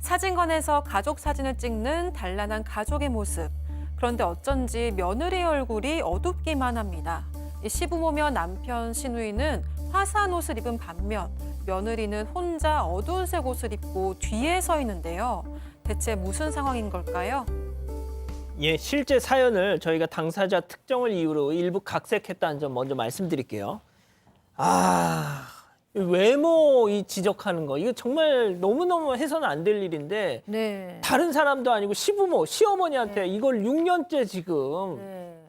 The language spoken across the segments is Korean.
사진관에서 가족 사진을 찍는 단란한 가족의 모습. 그런데 어쩐지 며느리 얼굴이 어둡기만 합니다. 이 시부모며 남편 신우이는 화사한 옷을 입은 반면 며느리는 혼자 어두운 색 옷을 입고 뒤에 서 있는데요. 대체 무슨 상황인 걸까요? 예, 실제 사연을 저희가 당사자 특정을 이유로 일부 각색했다는 점 먼저 말씀드릴게요. 아, 이 외모 이 지적하는 거 이거 정말 너무너무 해서는 안 될 일인데 네. 다른 사람도 아니고 시부모, 시어머니한테 이걸 6년째 지금 네.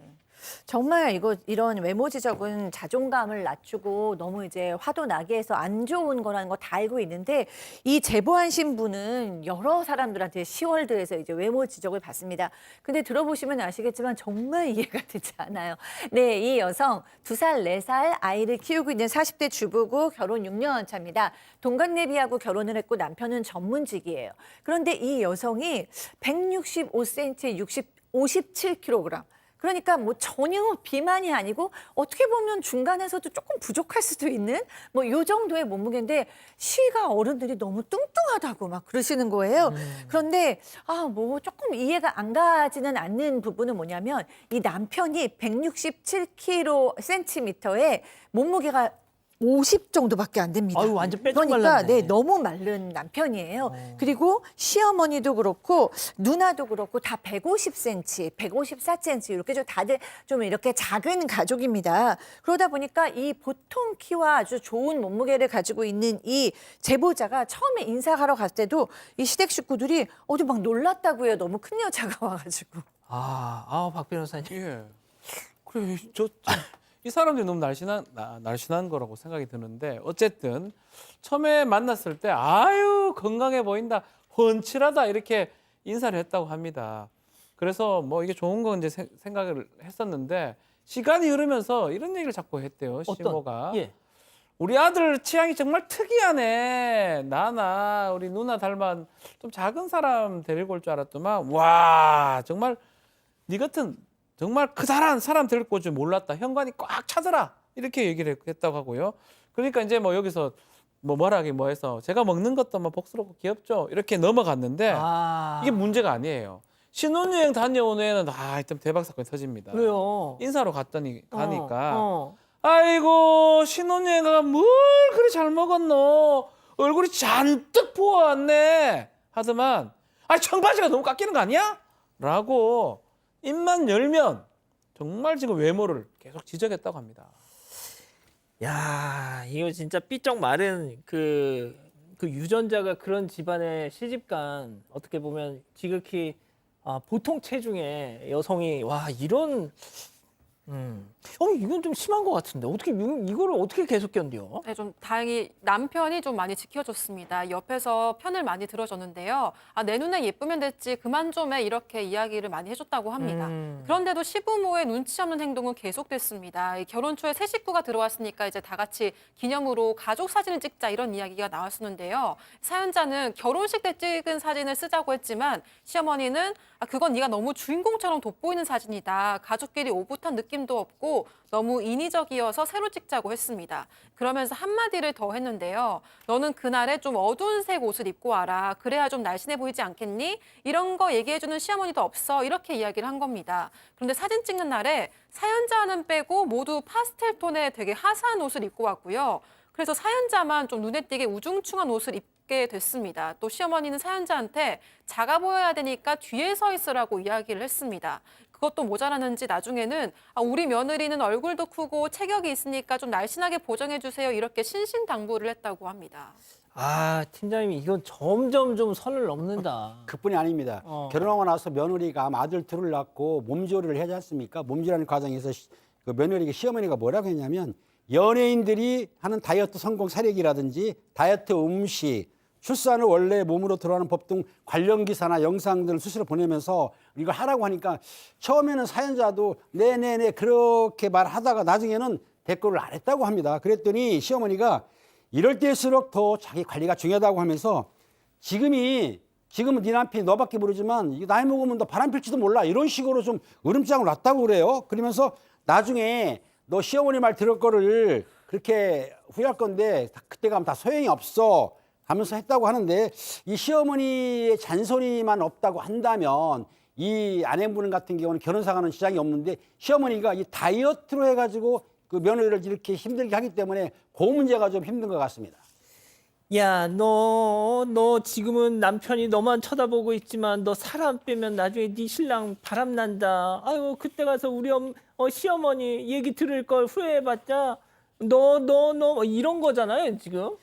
정말 이거 이런 외모 지적은 자존감을 낮추고 너무 이제 화도 나게 해서 안 좋은 거라는 거 다 알고 있는데 이 제보하신 분은 여러 사람들한테 시월드에서 이제 외모 지적을 받습니다. 근데 들어보시면 아시겠지만 정말 이해가 되지 않아요. 네, 이 여성 두 살, 네 살 아이를 키우고 있는 40대 주부고 결혼 6년 차입니다. 동갑내비하고 결혼을 했고 남편은 전문직이에요. 그런데 이 여성이 165cm, 60, 57kg. 그러니까 뭐 전혀 비만이 아니고 어떻게 보면 중간에서도 조금 부족할 수도 있는 뭐 요 정도의 몸무게인데 시가 어른들이 너무 뚱뚱하다고 막 그러시는 거예요. 그런데 아 뭐 조금 이해가 안 가지는 않는 부분은 뭐냐면 이 남편이 167kg 센티미터에 몸무게가 50 정도밖에 안 됩니다. 아유, 완전 빼짝 그러니까 말랐네. 네, 너무 마른 남편이에요. 그리고 시어머니도 그렇고 누나도 그렇고 다 150cm, 154cm 이렇게 좀 다들 좀 이렇게 작은 가족입니다. 그러다 보니까 이 보통 키와 아주 좋은 몸무게를 가지고 있는 이 제보자가 처음에 인사하러 갔을 때도 이 시댁 식구들이 어디 막 놀랐다고요. 너무 큰 여자가 와가지고. 아, 아, 박 변호사님. 예. 그래 저, 저, 이 사람들이 너무 날씬한 나- 날씬한 거라고 생각이 드는데 어쨌든 처음에 만났을 때 아유 건강해 보인다 훤칠하다 이렇게 인사를 했다고 합니다. 그래서 뭐 이게 좋은 건 이제 세- 생각을 했었는데 시간이 흐르면서 이런 얘기를 자꾸 했대요 시모가 예. 우리 아들 취향이 정말 특이하네. 나나 우리 누나 닮은 좀 작은 사람 데리고 올 줄 알았더만 와 정말 네 같은 정말 크다란 사람 데리고 올 줄 몰랐다. 현관이 꽉 차더라. 이렇게 얘기를 했다고 하고요. 그러니까 이제 뭐 여기서 뭐 뭐라기 뭐 해서 제가 먹는 것도 뭐 복스럽고 귀엽죠. 이렇게 넘어갔는데 아. 이게 문제가 아니에요. 신혼여행 다녀온 후에는 아, 하여튼 대박 사건이 터집니다. 왜요? 인사로 갔더니 가니까 어, 어. 아이고 신혼여행 가 뭘 그리 잘 먹었노 얼굴이 잔뜩 부어왔네 하더만 아 청바지가 너무 깎이는 거 아니야? 라고 입만 열면 정말 지금 외모를 계속 지적했다고 합니다. 야, 이거 진짜 삐쩍 마른 그, 그 유전자가 그런 집안에 시집간 어떻게 보면 지극히 아, 보통 체중의 여성이 와 이런 음, 어 이건 좀 심한 것 같은데 어떻게 이- 이거를 어떻게 계속 견뎌? 네, 좀 다행히 남편이 좀 많이 지켜줬습니다. 옆에서 편을 많이 들어줬는데요. 아, 내 눈에 예쁘면 됐지 그만 좀 해 이렇게 이야기를 많이 해줬다고 합니다. 음. 그런데도 시부모의 눈치 없는 행동은 계속됐습니다. 이 결혼 초에 새 식구가 들어왔으니까 이제 다 같이 기념으로 가족 사진을 찍자 이런 이야기가 나왔었는데요. 사연자는 결혼식 때 찍은 사진을 쓰자고 했지만 시어머니는 아, 그건 네가 너무 주인공처럼 돋보이는 사진이다. 가족끼리 오붓한 느낌 도 없고 너무 인위적이어서 새로 찍자고 했습니다. 그러면서 한마디를 더 했는데요. 너는 그날에 좀 어두운 색 옷을 입고 와라. 그래야 좀 날씬해 보이지 않겠니? 이런 거 얘기해주는 시어머니도 없어. 이렇게 이야기를 한 겁니다. 그런데 사진 찍는 날에 사연자는 빼고 모두 파스텔 톤의 되게 화사한 옷을 입고 왔고요. 그래서 사연자만 좀 눈에 띄게 우중충한 옷을 입게 됐습니다. 또 시어머니는 사연자한테 작아 보여야 되니까 뒤에 서 있으라고 이야기를 했습니다. 그것도 모자라는지 나중에는 아, 우리 며느리는 얼굴도 크고 체격이 있으니까 좀 날씬하게 보정해 주세요. 이렇게 신신당부를 했다고 합니다. 아 팀장님이 이건 점점 좀 선을 넘는다. 그뿐이 아닙니다. 어. 결혼하고 나서 며느리가 아들 둘을 낳고 몸조리를 해야지 않습니까? 몸조리하는 과정에서 시- 그 며느리가 시어머니가 뭐라고 했냐면 연예인들이 하는 다이어트 성공 사례기라든지 다이어트 음식, 출산을 원래 몸으로 들어가는 법 등 관련 기사나 영상들을 수시로 보내면서 이걸 하라고 하니까 처음에는 사연자도 네네네 그렇게 말하다가 나중에는 댓글을 안 했다고 합니다. 그랬더니 시어머니가 이럴 때일수록 더 자기 관리가 중요하다고 하면서 지금이 지금은 네 남편이 너밖에 모르지만 이거 나이 먹으면 너 바람 필지도 몰라 이런 식으로 좀 으름장을 놨다고 그래요. 그러면서 나중에 너 시어머니 말 들을 거를 그렇게 후회할 건데 다- 그때 가면 다 소용이 없어 하면서 했다고 하는데 이 시어머니의 잔소리만 없다고 한다면 이 아내분 같은 경우는 결혼사가는 지장이 없는데 시어머니가 이 다이어트로 해가지고 그 며느리를 이렇게 힘들게 하기 때문에 그 문제가 좀 힘든 것 같습니다. 야, 너, 너 지금은 남편이 너만 쳐다보고 있지만 너 사람 빼면 나중에 네 신랑 바람 난다. 아유, 그때 가서 우리 엄, 어, 시어머니 얘기 들을 걸 후회해봤자 너, 너, 너뭐 이런 거잖아요, 지금.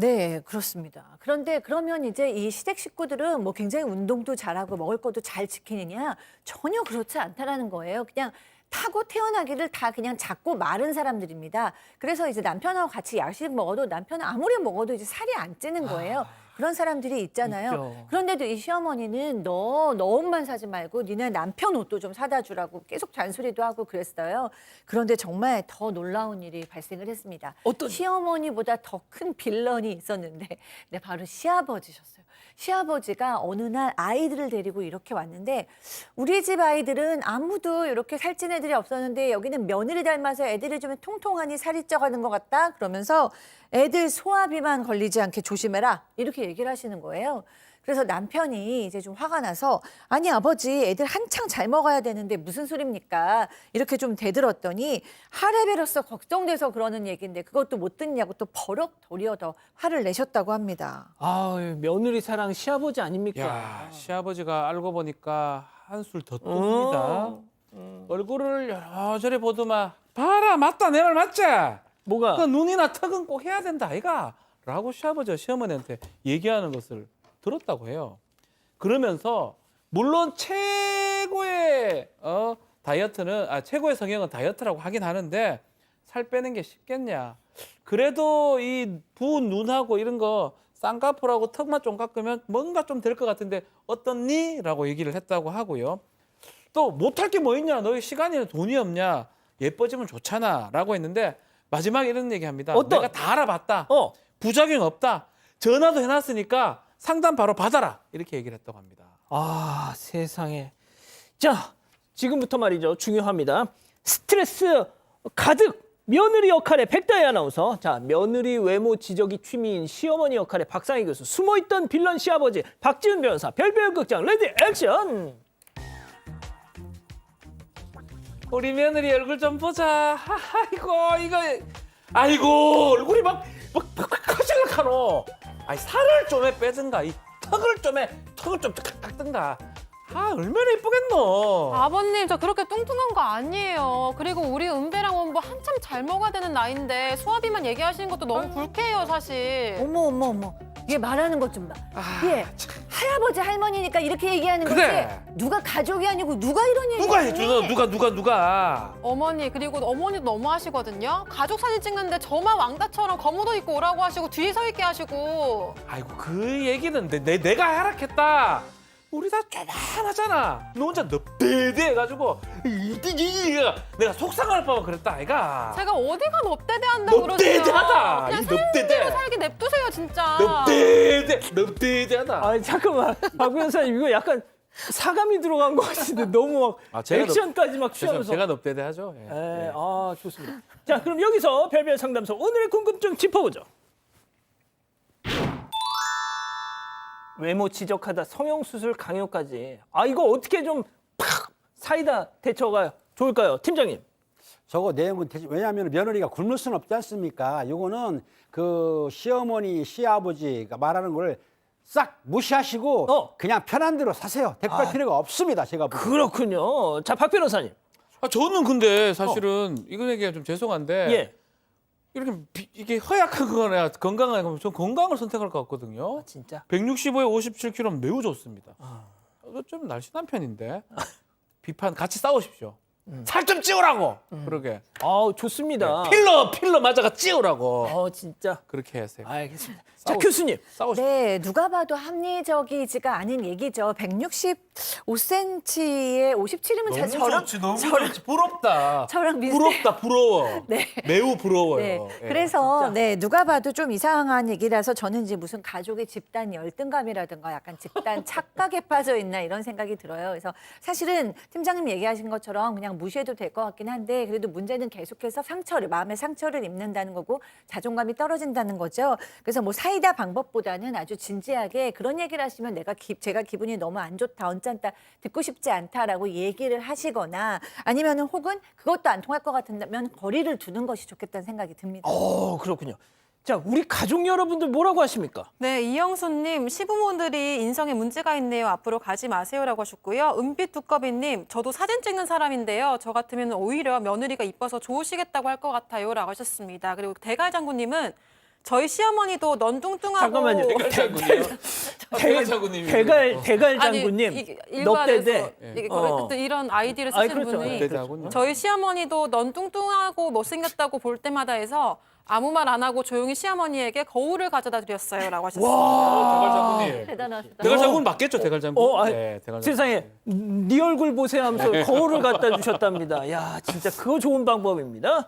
네, 그렇습니다. 그런데 그러면 이제 이 시댁 식구들은 뭐 굉장히 운동도 잘하고 먹을 것도 잘 지키느냐 전혀 그렇지 않다라는 거예요. 그냥 타고 태어나기를 다 그냥 작고 마른 사람들입니다. 그래서 이제 남편하고 같이 야식 먹어도 남편은 아무리 먹어도 이제 살이 안 찌는 거예요. 그런 사람들이 있잖아요. 있죠. 그런데도 이 시어머니는 너, 너 옷만 사지 말고 니네 남편 옷도 좀 사다 주라고 계속 잔소리도 하고 그랬어요. 그런데 정말 더 놀라운 일이 발생을 했습니다. 어떤- 시어머니보다 더 큰 빌런이 있었는데 네, 바로 시아버지셨어요. 시아버지가 어느 날 아이들을 데리고 이렇게 왔는데 우리 집 아이들은 아무도 이렇게 살찐 애들이 없었는데 여기는 며느리 닮아서 애들이 좀 통통하니 살이 쪄가는 것 같다 그러면서 애들 소화비만 걸리지 않게 조심해라 이렇게 얘기를 하시는 거예요. 그래서 남편이 이제 좀 화가 나서 아니 아버지 애들 한창 잘 먹어야 되는데 무슨 소립니까 이렇게 좀 대들었더니 하레베로서 걱정돼서 그러는 얘기인데 그것도 못 듣냐고 또 버럭 도리어 더 화를 내셨다고 합니다. 아유, 며느리 사랑 시아버지 아닙니까? 야 시아버지가 알고 보니까 한술 더 뜹니다. 어. 얼굴을 여러 저리 보더만 봐라 맞다 내 말 맞지? 뭐가? 그 눈이나 턱은 꼭 해야 된다 아이가? 라고 시아버지가 시어머니한테 얘기하는 것을 들었다고 해요. 그러면서 물론 최고의 어, 다이어트는 아 최고의 성형은 다이어트라고 하긴 하는데 살 빼는 게 쉽겠냐? 그래도 이 부은 눈하고 이런 거 쌍꺼풀하고 턱만 좀 깎으면 뭔가 좀 될 것 같은데 어떻니? 라고 얘기를 했다고 하고요. 또 못할 게 뭐 있냐? 너희 시간이나 돈이 없냐? 예뻐지면 좋잖아. 라고 했는데 마지막에 이런 얘기 합니다. 어떤? 내가 다 알아봤다. 어, 부작용 없다. 전화도 해놨으니까 상담 바로 받아라. 이렇게 얘기를 했다고 합니다. 아, 세상에. 자, 지금부터 말이죠. 중요합니다. 스트레스 가득 며느리 역할의 백다희 아나운서. 자, 며느리 외모 지적이 취미인 시어머니 역할의 박상희 교수. 숨어있던 빌런 시아버지 박지훈 변호사. 별별 극장 레디 액션. 우리 며느리 얼굴 좀 보자. 아이고 이거 아이고 얼굴이 막막 커질락하노. 아이 살을 좀해 빼든가 이 턱을 좀해 턱을 좀 깎든가. 아 얼마나 이쁘겠노. 아버님 저 그렇게 뚱뚱한 거 아니에요. 그리고 우리 은배랑 원보 한참 잘 먹어야 되는 나이인데 소화비만 얘기하시는 것도 너무 불쾌해요 사실. 어머 어머 어머 얘 말하는 것 좀 봐. 아, 얘 할아버지 할머니니까 이렇게 얘기하는 그래. 거지. 누가 가족이 아니고 누가 이런 얘기? 누가 해주노? 누가 누가 누가? 어머니 그리고 어머니도 너무 하시거든요. 가족 사진 찍는데 저만 왕따처럼 검은 옷 입고 오라고 하시고 뒤에 서 있게 하시고. 아이고 그 얘기는 내, 내 내가 하락했다. 우리 다 조만하잖아. 너 혼자 넙대대 해가지고 내가 속상할 뻔 그랬다 아이가. 제가 어디가 넙대대한다고 그러세요. 넙대대하다. 그냥 이 살대로 넙대대. 살게 냅두세요 진짜. 넙대대 넙대대하다. 아, 잠깐만. 박 변호사님 이거 약간 사감이 들어간 것 같은데 너무 막 아, 제가 액션까지 막 죄송, 취하면서. 제가 넙대대 하죠. 예. 예, 예. 아 좋습니다. 자, 그럼 여기서 별별 상담소 오늘의 궁금증 짚어보죠. 외모 지적하다 성형 수술 강요까지. 아 이거 어떻게 좀 팍 사이다 대처가 좋을까요, 팀장님? 저거 내용은 대체 왜냐하면 며느리가 굶을 수는 없지 않습니까? 요거는 그 시어머니, 시아버지가 말하는 걸 싹 무시하시고 어. 그냥 편한 대로 사세요. 대꾸할 아. 필요가 없습니다. 제가 보기엔. 그렇군요. 자, 박 변호사님. 아 저는 근데 사실은 이거 얘기가 좀 죄송한데 예. 이렇게 비- 이게 허약한 거나 건강한 거면 전 건강을 선택할 것 같거든요. 아, 진짜. 165에 57kg는 매우 좋습니다. 아. 어, 좀 날씬한 편인데 비판 같이 싸우십시오. 음. 살좀 찌우라고 그러게 아, 좋습니다. 필러 필러 맞아가 찌우라고 어, 진짜. 그렇게 하세요. 알겠습니다. 자, 싸우- 교수님. 싸우십시오. 네, 누가 봐도 합리적이지가 않은 얘기죠. 165cm에 57이면 제 저랑 너무 저랑 좋지 부럽다. 저랑 비슷해. 부럽다 부러워. 네. 매우 부러워요. 네. 예. 그래서 진짜. 네 누가 봐도 좀 이상한 얘기라서 저는 이제 무슨 가족의 집단 열등감이라든가 약간 집단 착각에 빠져 있나 이런 생각이 들어요. 그래서 사실은 팀장님 얘기하신 것처럼 그냥 무시해도 될 것 같긴 한데 그래도 문제는 계속해서 상처를 마음의 상처를 입는다는 거고 자존감이 떨어진다는 거죠. 그래서 뭐 사이다 방법보다는 아주 진지하게 그런 얘기를 하시면 내가 기, 제가 기분이 너무 안 좋다 언짢다 듣고 싶지 않다라고 얘기를 하시거나 아니면은 혹은 그것도 안 통할 것 같으면 거리를 두는 것이 좋겠다는 생각이 듭니다. 어 그렇군요. 자 우리 가족 여러분들 뭐라고 하십니까? 네, 이영수님, 시부모들이 인성에 문제가 있네요. 앞으로 가지 마세요라고 하셨고요. 은빛 두꺼비님, 저도 사진 찍는 사람인데요. 저 같으면 오히려 며느리가 이뻐서 좋으시겠다고 할 것 같아요라고 하셨습니다. 그리고 대갈 장군님은 저희 시어머니도 넌 뚱뚱하고 잠깐만요. 대갈 장군이요. 대갈 장군님이 대갈 대갈 아니, 장군님 넉대대. 일반에서 이게 어. 또 이런 아이디를 아니, 쓰신 그렇죠. 분이 넉대자군요. 저희 시어머니도 넌 뚱뚱하고 못생겼다고 볼 때마다 해서 아무 말 안 하고 조용히 시어머니에게 거울을 가져다 드렸어요 라고 하셨습니다. 대갈장군님. 대단하시다. 대갈장군 맞겠죠, 대갈장군? 어, 아니, 네, 대갈장군. 세상에 네 얼굴 보세요 하면서 거울을 갖다 주셨답니다. 야 진짜 그거 좋은 방법입니다.